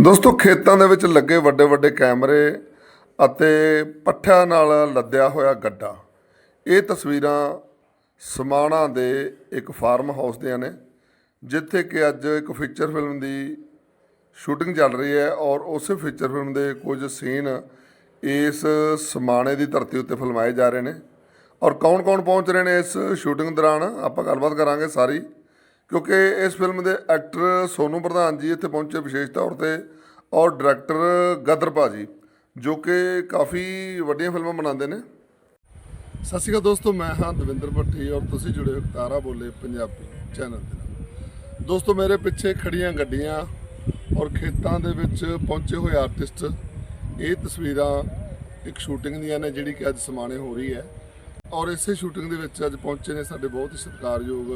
ਦੋਸਤੋ, ਖੇਤਾਂ ਦੇ ਵਿੱਚ ਲੱਗੇ ਵੱਡੇ ਵੱਡੇ ਕੈਮਰੇ ਅਤੇ ਪੱਠਿਆਂ ਨਾਲ ਲੱਦਿਆ ਹੋਇਆ ਗੱਡਾ। ਇਹ ਤਸਵੀਰਾਂ ਸਮਾਣਾ ਦੇ ਇੱਕ ਫਾਰਮ ਹਾਊਸ ਦੀਆਂ ਨੇ, ਜਿੱਥੇ ਕਿ ਅੱਜ ਇੱਕ ਫੀਚਰ ਫਿਲਮ ਦੀ ਸ਼ੂਟਿੰਗ ਚੱਲ ਰਹੀ ਹੈ ਔਰ ਉਸੇ ਫੀਚਰ ਫਿਲਮ ਦੇ ਕੁਝ ਸੀਨ ਇਸ ਸਮਾਣੇ ਦੀ ਧਰਤੀ ਉੱਤੇ ਫਿਲਮਾਏ ਜਾ ਰਹੇ ਨੇ। ਔਰ ਕੌਣ-ਕੌਣ ਪਹੁੰਚ ਰਹੇ ਨੇ ਇਸ ਸ਼ੂਟਿੰਗ ਦੌਰਾਨ, ਆਪਾਂ ਗੱਲਬਾਤ ਕਰਾਂਗੇ ਸਾਰੀ। ਕਿਉਂਕਿ ਇਸ ਫਿਲਮ ਦੇ ਐਕਟਰ ਸੋਨੂ ਪ੍ਰਧਾਨ ਜੀ ਇੱਥੇ ਪਹੁੰਚੇ ਵਿਸ਼ੇਸ਼ ਤੌਰ ਤੇ ਔਰ ਡਾਇਰੈਕਟਰ ਗਦਰ ਭਾਜੀ, ਜੋ ਕਿ ਕਾਫੀ ਵੱਡੀਆਂ ਫਿਲਮਾਂ ਬਣਾਉਂਦੇ ਨੇ। ਸਤਿ ਸ਼੍ਰੀ ਅਕਾਲ ਦੋਸਤੋ, ਮੈਂ ਹਾਂ ਦਵਿੰਦਰ ਭੱਟੀ ਔਰ ਤੁਸੀਂ ਜੁੜੇ ਹੋ ਤਾਰਾ ਬੋਲੇ ਪੰਜਾਬੀ ਚੈਨਲ ਦੇ ਨਾਲ। ਦੋਸਤੋ, ਮੇਰੇ ਪਿੱਛੇ ਖੜੀਆਂ ਗੱਡੀਆਂ ਔਰ ਖੇਤਾਂ ਦੇ ਵਿੱਚ ਪਹੁੰਚੇ ਹੋਏ ਆਰਟਿਸਟ, ਇਹ ਤਸਵੀਰਾਂ ਇੱਕ ਸ਼ੂਟਿੰਗ ਦੀਆਂ ਨੇ ਜਿਹੜੀ ਕਿ ਅੱਜ ਸਮਾਣੇ ਹੋ ਰਹੀ ਹੈ। ਔਰ ਇਸੇ ਸ਼ੂਟਿੰਗ ਦੇ ਵਿੱਚ ਅੱਜ ਪਹੁੰਚੇ ਨੇ ਸਾਡੇ ਬਹੁਤ ਹੀ ਸਤਿਕਾਰਯੋਗ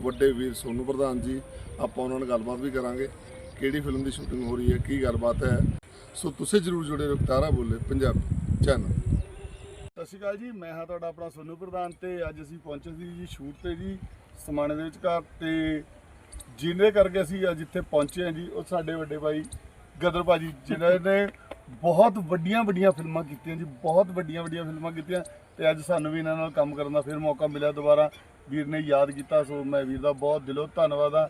ਵੱਡੇ ਵੀਰ ਸੋਨੂ ਪ੍ਰਧਾਨ ਜੀ, ਆਪਾਂ ਉਹਨਾਂ ਨਾਲ ਗੱਲਬਾਤ ਵੀ ਕਰਾਂਗੇ। ਕਿਹੜੀ ਫਿਲਮ ਦੀ ਸ਼ੂਟਿੰਗ ਹੋ ਰਹੀ ਹੈ, ਕੀ ਗੱਲਬਾਤ ਹੈ? ਸੋ ਤੁਸੀਂ ਜਰੂਰ ਜੁੜੇ ਰਹੋ ਤਾਰਾ ਬੋਲੇ ਪੰਜਾਬੀ ਚੈਨਲ ਸਤਿ ਸ਼੍ਰੀ ਅਕਾਲ ਜੀ, ਮੈਂ ਹਾਂ ਤੁਹਾਡਾ ਆਪਣਾ ਸੋਨੂ ਪ੍ਰਧਾਨ ਤੇ ਅੱਜ ਅਸੀਂ ਪਹੁੰਚੇ ਸੀ ਜੀ ਸ਼ੂਟ ਤੇ ਜੀ, ਸਮਾਣੇ ਦੇ ਵਿਚਕਾਰ ਤੇ ਜਿਹਨੇ ਕਰਕੇ ਅਸੀਂ ਅੱਜ ਇੱਥੇ ਪਹੁੰਚੇ ਹਾਂ ਜੀ, ਉਹ ਸਾਡੇ ਵੱਡੇ ਭਾਈ ਗਦਰ ਭਾਜੀ, ਜਿਨ੍ਹਾਂ ਨੇ ਬਹੁਤ ਵੱਡੀਆਂ ਵੱਡੀਆਂ ਫਿਲਮਾਂ ਕੀਤੀਆਂ ਜੀ, ਬਹੁਤ ਵੱਡੀਆਂ ਵੱਡੀਆਂ ਫਿਲਮਾਂ ਕੀਤੀਆਂ। ਤੇ ਅੱਜ ਸਾਨੂੰ ਵੀ ਇਹਨਾਂ ਨਾਲ ਕੰਮ ਕਰਨ ਦਾ ਫਿਰ ਮੌਕਾ ਮਿਲਿਆ ਦੁਬਾਰਾ। ਵੀਰ ਨੇ ਯਾਦ ਕੀਤਾ ਸੋ ਮੈਂ ਵੀਰ ਦਾ ਬਹੁਤ ਦਿਲੋਂ ਧੰਨਵਾਦ ਆ।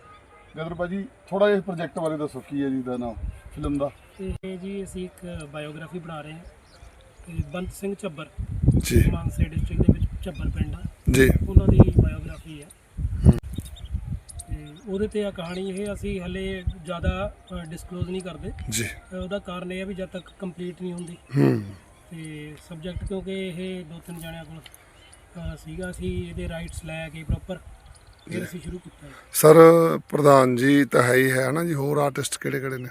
ਗਦਰ ਭਾਜੀ ਥੋੜਾ ਜਿਹਾ ਪ੍ਰੋਜੈਕਟ ਬਾਰੇ ਦੱਸੋ ਕੀ ਹੈ ਜੀ ਦਾ ਨਾਮ ਫਿਲਮ ਦਾ? ਇਹ ਜੀ ਅਸੀਂ ਇੱਕ ਬਾਇਓਗ੍ਰਾਫੀ ਬਣਾ ਰਹੇ ਹਾਂ ਤੇ ਬੰਤ ਸਿੰਘ ਝੱਬਰ ਜੀ। ਮਾਨਸੇ ਡਿਸਟ੍ਰਿਕਟ ਦੇ ਵਿੱਚ ਝੱਬਰ ਪਿੰਡ ਆ। ਜੀ। ਉਹਨਾਂ ਦੀ ਬਾਇਓਗ੍ਰਾਫੀ ਹੈ। ਉਹਦੇ ਤੇ ਆ ਕਹਾਣੀ ਇਹ ਅਸੀਂ ਹਲੇ ਜ਼ਿਆਦਾ ਡਿਸਕਲੋਜ਼ ਨਹੀਂ ਕਰਦੇ। ਜੀ। ਉਹਦਾ ਕਾਰਨ ਇਹ ਆ ਵੀ ਜਦ ਤੱਕ ਕੰਪਲੀਟ ਨਹੀਂ ਹੁੰਦੀ। ਹੂੰ। ਤੇ ਸਬਜੈਕਟ ਕਿਉਂਕਿ ਇਹ ਦੋ ਤਿੰਨ ਜਣਿਆਂ ਕੋਲ ਅ, ਸੀਗਾ ਅਸੀਂ ਇਹਦੇ ਰਾਈਟਸ ਲੈ ਕੇ ਪ੍ਰੋਪਰ ਫਿਰ ਅਸੀਂ ਸ਼ੁਰੂ ਕੀਤਾ ਸਰ ਪ੍ਰਧਾਨ ਜੀ ਤਾਂ ਹੈ ਹੀ ਹੈ ਨਾ ਜੀ? ਹੋਰ ਆਰਟਿਸਟ ਕਿਹੜੇ ਕਿਹੜੇ ਨੇ?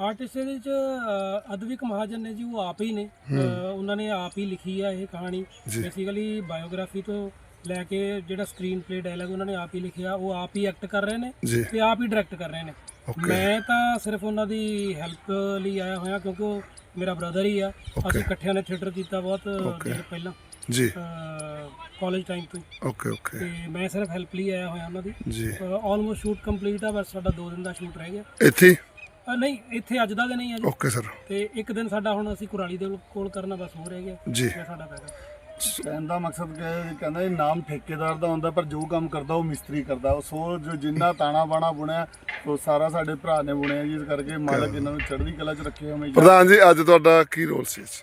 ਆਰਟਿਸਟ ਇਹਦੇ ਵਿੱਚ ਅ, ਅਦਵਿਕ ਮਹਾਜਨ ਨੇ ਜੀ ਉਹ ਆਪ ਹੀ ਨੇ। ਅ, ਉਹਨਾਂ ਨੇ ਆਪ ਹੀ ਲਿਖੀ ਆ ਇਹ ਕਹਾਣੀ। ਜੀ। ਬੇਸਿਕਲੀ ਬਾਇਓਗ੍ਰਾਫੀ ਤੋਂ ਲੈ ਕੇ ਜਿਹੜਾ ਸਕਰੀਨ ਪਲੇ ਡਾਇਲੌਗ ਉਹਨਾਂ ਨੇ ਆਪ ਹੀ ਲਿਖਿਆ ਉਹ ਆਪ ਹੀ ਐਕਟ ਕਰ ਰਹੇ ਨੇ ਜੀ। ਤੇ ਆਪ ਹੀ ਡਾਇਰੈਕਟ ਕਰ ਰਹੇ ਨੇ। Okay. ਮੈਂ ਤਾਂ ਸਿਰਫ ਉਹਨਾਂ ਦੀ ਹੈਲਪ ਲਈ ਆਇਆ ਹੋਇਆ ਕਿਉਂਕਿ ਉਹ ਮੇਰਾ ਬ੍ਰਦਰ ਹੀ ਆ। ਅਸੀਂ ਇਕੱਠਿਆਂ ਨੇ ਥੀਏਟਰ ਕੀਤਾ ਬਹੁਤ ਦੇਰ ਪਹਿਲਾਂ। ਜੀ। ਕਾਲਜ ਟਾਈਮ ਤੋਂ ਹੀ। ਓਕੇ ਓਕੇ ਤੇ ਮੈਂ ਸਿਰਫ ਹੈਲਪ ਲਈ ਆਇਆ ਹੋਇਆ ਉਹਨਾਂ ਦੀ। ਜੀ। ਆਲਮੋਸਟ ਸ਼ੂਟ ਕੰਪਲੀਟ ਆ ਬਸ ਸਾਡਾ 2 ਦਿਨ ਦਾ ਸ਼ੂਟ ਰਹਿ ਗਿਆ। ਇੱਥੇ ਨਹੀਂ ਇੱਥੇ ਅੱਜ ਦਾ ਦਿਨ ਹੀ ਆ ਜੀ। ਓਕੇ ਸਰ ਤੇ ਇੱਕ ਦਿਨ ਸਾਡਾ ਹੁਣ ਅਸੀਂ ਕੁਰਾਲੀ ਦੇ ਕੋਲ ਕਰਨਾ ਬਸ ਹੋ ਰਹਿ ਗਿਆ। ਜੀ। ਸਾਡਾ ਪੈਗਾ ਕਹਿਣ ਦਾ ਮਕਸਦ ਕਿ ਕਹਿੰਦਾ ਇਹ ਨਾਮ ਠੇਕੇਦਾਰ ਦਾ ਹੁੰਦਾ ਪਰ ਜੋ ਕੰਮ ਕਰਦਾ ਉਹ ਮਿਸਤਰੀ ਕਰਦਾ। ਉਹ ਸੋ ਜੋ ਜਿੰਨਾ ਤਾਣਾ ਬਾਣਾ ਬੁਣਿਆ ਉਹ ਸਾਰਾ ਸਾਡੇ ਭਰਾ ਨੇ ਬੁਣਿਆ ਜੀ ਇਸ ਕਰਕੇ ਮਾਲਕ ਇਹਨਾਂ ਨੂੰ ਚੜ੍ਹਦੀ ਕਲਾ 'ਚ ਰੱਖੇ ਹਮੇਸ਼ਾ ਪ੍ਰਧਾਨ ਜੀ ਅੱਜ ਤੁਹਾਡਾ ਕੀ ਰੋਲ ਸੀ 'ਚ?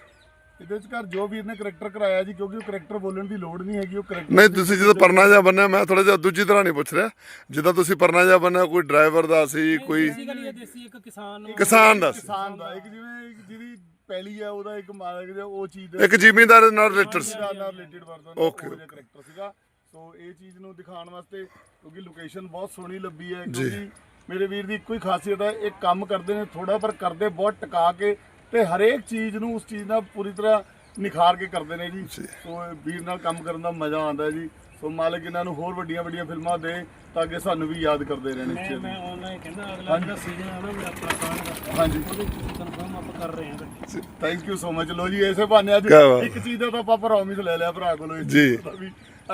ਇਹਦੇ ਵਿੱਚ ਘਰ ਜੋ ਵੀਰ ਨੇ ਕਰੈਕਟਰ ਕਰਾਇਆ ਜੀ ਕਿਉਂਕਿ ਉਹ ਕਰੈਕਟਰ ਬੋਲਣ ਦੀ ਲੋੜ ਨਹੀਂ ਹੈਗੀ ਉਹ ਕਰੈਕਟਰ ਨਹੀਂ ਤੁਸੀਂ ਜਦੋਂ ਪਰਨਾ ਜਿਹਾ ਬੰਨਿਆ ਮੈਂ ਥੋੜਾ ਜਿਹਾ ਦੂਜੀ ਤਰ੍ਹਾਂ ਨਹੀਂ ਪੁੱਛ ਰਿਹਾ। ਜਿੱਦਾਂ ਤੁਸੀਂ ਪਰਨਾ ਜਿਹਾ ਬੰਨਿਆ ਕੋਈ ਡਰਾਈਵਰ ਦਾ ਸੀ ਕੋਈ ਬੇਸਿਕਲੀ ਇਹ ਦੇਸੀ ਇੱਕ ਕਿਸਾਨ ਨੂੰ। ਕਿਸਾਨ ਦਾ ਸੀ। ਕਿਸਾਨ ਦਾ ਇੱਕ ਜਿਵੇਂ ਇੱਕ ਜਿਹਦੀ ਪੈਲੀ ਹੈ ਉਹਦਾ ਇੱਕ ਮਾਲਕ ਜਿਹਾ ਉਹ ਚੀਜ਼ ਦੇ ਇੱਕ ਜ਼ਿਮੀਂਦਾਰ ਨਾਲ ਰਿਲੇਟਡ ਸੀ। ਨਾਲ ਰਿਲੇਟਡ ਵਰਜ਼ਨ Okay, ਕਰੈਕਟਰ ਸੀਗਾ। ਸੋ ਇਹ ਚੀਜ਼ ਨੂੰ ਦਿਖਾਉਣ ਵਾਸਤੇ ਕਿਉਂਕਿ ਲੋਕੇਸ਼ਨ ਬਹੁਤ ਸੋਹਣੀ ਲੱਭੀ ਹੈ ਕਿਉਂਕਿ ਮੇਰੇ ਵੀਰ ਦੀ ਇੱਕੋ ਹੀ ਖਾਸੀਅਤ ਹੈ ਇਹ ਕੰਮ ਕਰਦੇ ਨੇ ਥੋੜਾ ਪਰ ਕਰਦੇ ਬਹੁਤ ਟਿਕਾ ਕੇ ਤੇ ਹਰੇਕ ਚੀਜ਼ ਨੂੰ ਉਸ ਚੀਜ਼ ਨਾਲ ਪੂਰੀ ਤਰ੍ਹਾਂ ਨਿਖਾਰ ਕੇ ਕਰਦੇ ਨੇ ਜੀ। ਸੋ ਵੀਰ ਨਾਲ ਕੰਮ ਕਰਨ ਦਾ ਮਜ਼ਾ ਆਉਂਦਾ ਹੈ ਜੀ। ਸੋ ਮਾਲਕ ਇਹਨਾਂ ਨੂੰ ਹੋਰ ਵੱਡੀਆਂ ਵੱਡੀਆਂ ਫਿਲਮਾਂ ਦੇ ਤਾਂ ਕਿ ਸਾਨੂੰ ਵੀ ਯਾਦ ਕਰਦੇ ਰਹਿਣ ਇਸ ਮੈਂ ਚੀਜ਼ ਮੈਂ ਨੂੰ ਆਨਲਾਈਨ ਕਹਿੰਦਾ ਅਗਲਾ ਜਿਹੜਾ ਸੀਜ਼ਨ ਆਣਾ ਮੇਰਾ ਦਾ ਹਾਂਜੀ। ਕਨਫਰਮ ਆਪਾਂ ਕਰ ਰਹੇ ਹਾਂ। ਥੈਂਕ ਯੂ ਸੋ ਮਚ ਲੋ ਜੀ ਇਸੇ ਬਹਾਨੇ ਅੱਜ। ਇੱਕ ਚੀਜ਼ ਦਾ ਤਾਂ ਆਪਾਂ ਪ੍ਰੋਮਿਸ ਲੈ ਲਿਆ ਭਰਾ ਕੋਲੋਂ ਜੀ।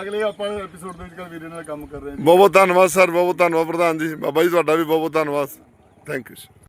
ਅਗਲੇ ਆਪਾਂ ਐਪੀਸੋਡ ਦੇ ਵਿੱਚ ਕੱਲ ਵੀਰੇ ਨਾਲ ਕੰਮ ਕਰ ਰਹੇ ਹਾਂ ਬਹੁਤ ਬਹੁਤ ਧੰਨਵਾਦ ਸਰ, ਬਹੁਤ ਬਹੁਤ ਧੰਨਵਾਦ ਪ੍ਰਧਾਨ ਜੀ। ਬਾਬਾ ਜੀ, ਤੁਹਾਡਾ ਵੀ ਬਹੁਤ ਬਹੁਤ ਧੰਨਵਾਦ। Thank you